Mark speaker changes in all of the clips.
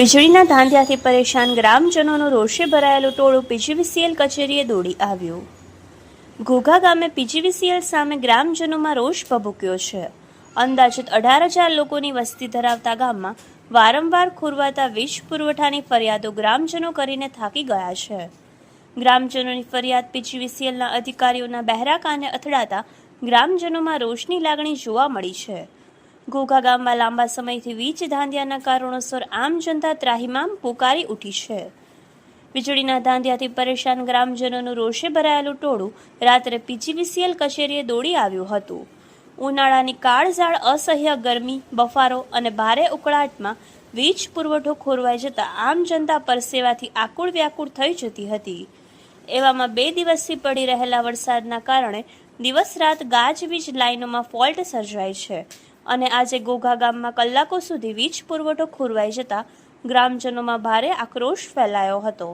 Speaker 1: વીજળીના ધાંધ્યાથી પરેશાન ગ્રામજનોનું રોષે ભરાયેલું ટોળું પીજીવીસીએલ કચેરીએ દોડી આવ્યું. ઘોઘા ગામે પીજીવીસીએલ સામે ગ્રામજનોમાં રોષ ભભૂક્યો છે. અંદાજિત અઢાર હજાર લોકોની વસ્તી ધરાવતા ગામમાં વારંવાર ખુરવાતા વીજ પુરવઠાની ફરિયાદો ગ્રામજનો કરીને થાકી ગયા છે. ગ્રામજનોની ફરિયાદ પીજીવીસીએલના અધિકારીઓના બહેરા કાને અથડાતા ગ્રામજનોમાં રોષની લાગણી જોવા મળી છે. ઘોઘા ગામમાં લાંબા સમયથી વીજ ધાંધિયાના કારણોસર આમ જનતા ત્રાહિમામ પોકારી ઉઠી છે. વીજળીના ધાંધિયાથી પરેશાન ગ્રામજનોનું રોષે ભરાયેલું ટોળું રાત્રે પીજીવીસીએલ કચેરીએ દોડી આવ્યું હતું. ઉનાળાની કાળઝાળ, અસહ્ય ગરમી, બફારો અને ભારે ઉકળાટમાં વીજ પુરવઠો ખોરવાઈ જતા આમ જનતા પરસેવાથી આકુળ વ્યાકુળ થઈ જતી હતી. એવામાં બે દિવસથી પડી રહેલા વરસાદના કારણે દિવસ રાત ગાજવીજ લાઇનોમાં ફોલ્ટ સર્જાય છે. અને આજે ગોઘા ગામમાં કલાકો સુધી વીજ પુરવઠો ખોરવાઈ જતા ગ્રામજનોમાં ભારે આક્રોશ ફેલાયો હતો.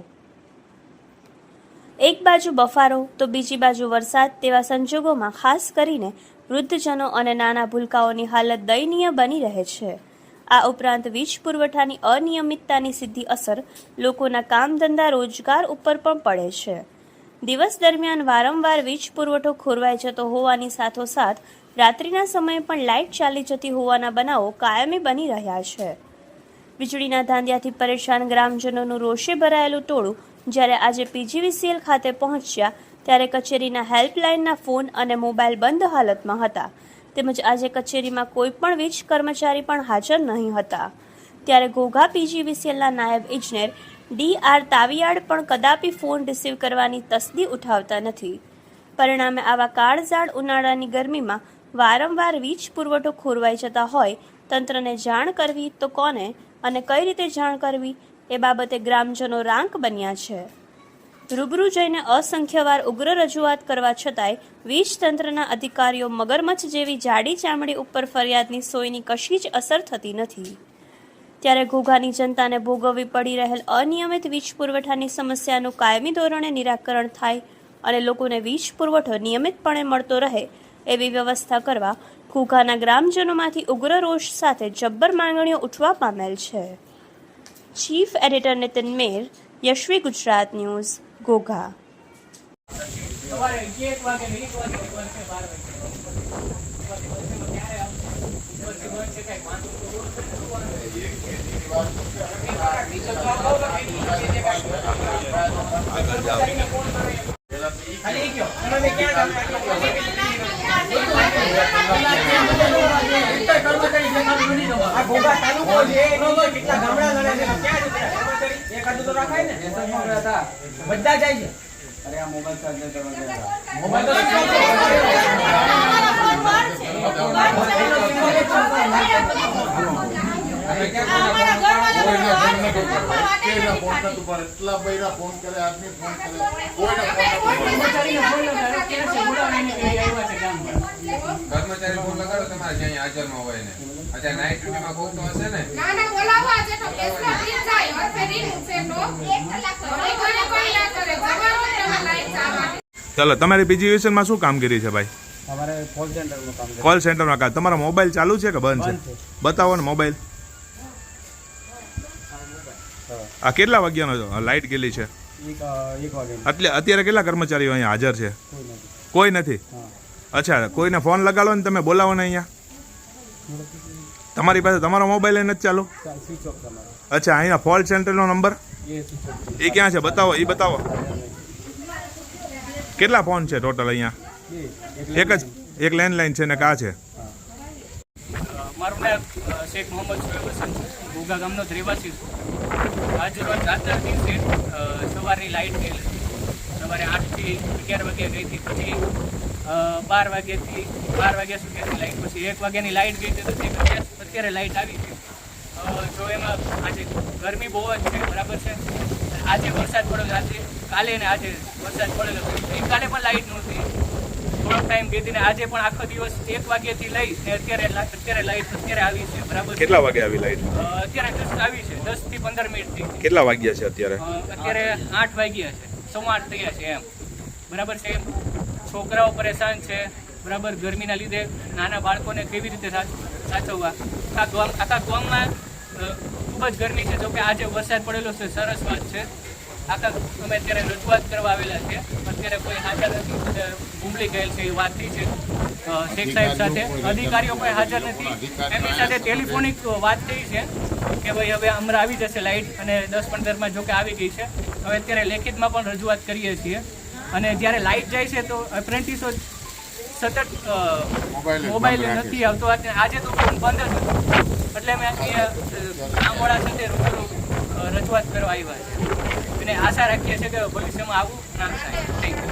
Speaker 1: એક બાજુ બફારો, તો બીજી બાજુ વરસાદ તેવા સંજોગોમાં ખાસ કરીને વૃદ્ધજનો અને નાના ભૂલકાઓની હાલત દયનીય બની રહે છે. આ ઉપરાંત વીજ પુરવઠાની અનિયમિતતાની સીધી અસર લોકોના કામ ધંધા રોજગાર ઉપર પણ પડે છે. દિવસ દરમિયાન વારંવાર વીજ પુરવઠો ખોરવાઈ જતો હોવાની સાથોસાથ રાત્રિના સમયે પણ લાઇટ ચાલી જતી હોવાના બનાવો કાયમી બની રહ્યા છે. વીજળીના ધાંધિયાથી પરેશાન ગ્રામજનોનું રોષે ભરાયેલું ટોળું જ્યારે આજે પીજીવીસીએલ ખાતે પહોંચ્યા ત્યારે કચેરીના હેલ્પલાઇનના ફોન અને મોબાઈલ બંધ હાલતમાં હતા. તેમજ આજે કચેરીમાં કોઈ પણ વીજ કર્મચારી પણ હાજર નહીં હતા. ત્યારે ઘોઘા પીજીવીસીએલના નાયબ ઇજનેર ડી આર તાવિયાડ પણ કદાપી ફોન રિસીવ કરવાની તસદી ઉઠાવતા નથી. પરિણામે આવા કાળઝાળ ઉનાળાની ગરમીમાં વારંવાર વીજ પુરવઠો ખોરવાઈ જતા હોય, તંત્રને જાણ કરવી તો કોને અને કઈ રીતે જાણ કરવી એ બાબતે ગ્રામજનો રાંક બન્યા છે. રૂબરૂ જઈને અસંખ્યવાર ઉગ્ર રજૂઆત કરવા છતાંય વીજ તંત્રના અધિકારીઓ મગરમચ્છ જેવી જાડી ચામડી ઉપર ફરિયાદની સોયની કશી જ અસર થતી નથી. ત્યારે ઘોઘાની જનતાને ભોગવવી પડી રહેલ અનિયમિત વીજ પુરવઠાની સમસ્યાનું કાયમી ધોરણે નિરાકરણ થાય અને લોકોને વીજ પુરવઠો નિયમિતપણે મળતો રહે એવી વ્યવસ્થા કરવા ઘોઘાના ગ્રામજનોમાંથી ઉગ્ર રોષ સાથે જબ્બર માંગણીઓ ઉઠવા પામેલ છે. Chief editor Nitin Mer, Yashvi Gujarat news Ghogha
Speaker 2: સવારે એક વાગે ને એક વાગે ને બનશે બાર વાગે ત્યારે પછી બનશે કઈ વાંધો તો રોડ પર જોવાનું. બીજો તો આ બહુ બધી છે જે કાંઈ કર્મચારીને ફોન કરે. ખાલી ગયો. તમે ક્યાં ગામ આ ઘોઘા તાલુકો છે એનો તો કેટલા ગામડા ગણે છે ક્યાં ત્યાં કર્મચારી તો રાખાય ને બધા જાય છે
Speaker 3: અરે આ મોબાઈલ ચાર્જર કરવા ગયા
Speaker 2: મોબાઈલ તો
Speaker 4: ન
Speaker 5: કર્મચારી ફોન લગાડો તમારે જ્યાં હાજરમાં હોય ને અત્યારે નાઇટ ડ્યુટીમાં કોક તો હશે ને?
Speaker 6: ના ના બોલાવો આજે તો. કેસમાં રીત જાય. હશે રીત છે તો. હવે કોઈ કોઈ ના કરે. જવાનું રહેવા લાઈટ જવાનું.
Speaker 7: ચાલો તમારી બીજી યુએસએનમાં શું કામગીરી છે ભાઈ?
Speaker 3: અમારે કોલ સેન્ટરનું કામ
Speaker 7: કોલ સેન્ટરમાં કામ. તમારો મોબાઈલ ચાલુ છે કે બંધ છે. બતાવો ને મોબાઈલ આ કેટલા વાગ્યાનો લાઇટ ગયેલી છે?
Speaker 3: એક અ, એક વાગે
Speaker 7: એટલે અત્યારે કેટલા કર્મચારીઓ અહીંયા હાજર છે?
Speaker 3: કોઈ નથી.
Speaker 7: કોઈ નથી?
Speaker 3: હા.
Speaker 7: અચ્છા કોઈને ફોન લગાડો ને તમે બોલાવો ને અહીંયા. તમારી પાસે તમારો મોબાઈલ નથી ચાલુ? અચ્છા અહીંયા ફોલ સેન્ટરનો નંબર?
Speaker 3: એ
Speaker 7: ક્યાં છે? બતાવો એ બતાવો. કેટલા ફોન છે ટોટલ અહીંયા? એક જ એક લેન્ડલાઇન છે ને કા છે?
Speaker 2: મારું નામ શેખ મોહમ્મદ હસન છે. ગામનો રહેવાસી છું. આજ રોજ રાતના સવારની લાઇટ ગયેલી સવારે આઠથી અગિયાર વાગ્યા ગઈ હતી. પછી બાર વાગ્યાથી, બાર વાગ્યા સુધીની લાઇટ પછી એક વાગ્યાની લાઇટ ગઈ હતી તો અત્યારે- લાઇટ આવી છે. જો એમાં આજે ગરમી બહુ જ છે, બરાબર છે? આજે વરસાદ પડ્યો, આજે, કાલે ને આજે વરસાદ પડેલો ગઈકાલે પણ લાઇટ નહોતી. થોડોક ટાઈમ બેસીને આજે પણ આખો દિવસ એક વાગ્યાથી લઈ ને અત્યારે અત્યારે લાઈટ અત્યારે આવી છે બરાબર?
Speaker 7: કેટલા વાગે આવી
Speaker 2: લાઈટ અત્યારે જસ્ટ આવી છે દસથી પંદર મિનિટથી.
Speaker 7: કેટલા વાગ્યા છે અત્યારે?
Speaker 2: અત્યારે આઠ વાગ્યા છે સવા આઠ થયા છે એમ. બરાબર છે? છોકરાઓ પરેશાન છે બરાબર? ગરમીના લીધે નાના બાળકોને કેવી રીતે સાચ- સાચવવા? આખા ગામ આખા ગામમાં ખૂબ જ ગરમી છે. જોકે આજે વરસાદ પડેલો છે સરસ વાત છે. આખા અમે અત્યારે રજૂઆત કરવા આવેલા છે. અત્યારે કોઈ હાજર નથી બધા ગયેલ છે એ વાત થઈ છે. શેખ સાહેબ સાથે અધિકારીઓ કોઈ હાજર નથી. એમની સાથે ટેલિફોનિક વાત થઈ છે કે ભાઈ હવે હમણાં આવી જશે લાઇટ અને દસ પંદરમાં જોકે આવી ગઈ છે. હવે અત્યારે લેખિતમાં પણ રજૂઆત કરીએ છીએ. અને જ્યારે લાઇટ જાય છે તો એપ્રેન્ટિસો સતત
Speaker 4: મોબાઈલ
Speaker 2: નથી આવતો. આજે તો ફોન બંધ જ હતો. એટલે અમે ગામવાળા સાથે રૂબરૂ રજૂઆત કરવા આવ્યા છે. અને આશા રાખીએ છીએ કે ભવિષ્યમાં આવું ના થાય. Thank you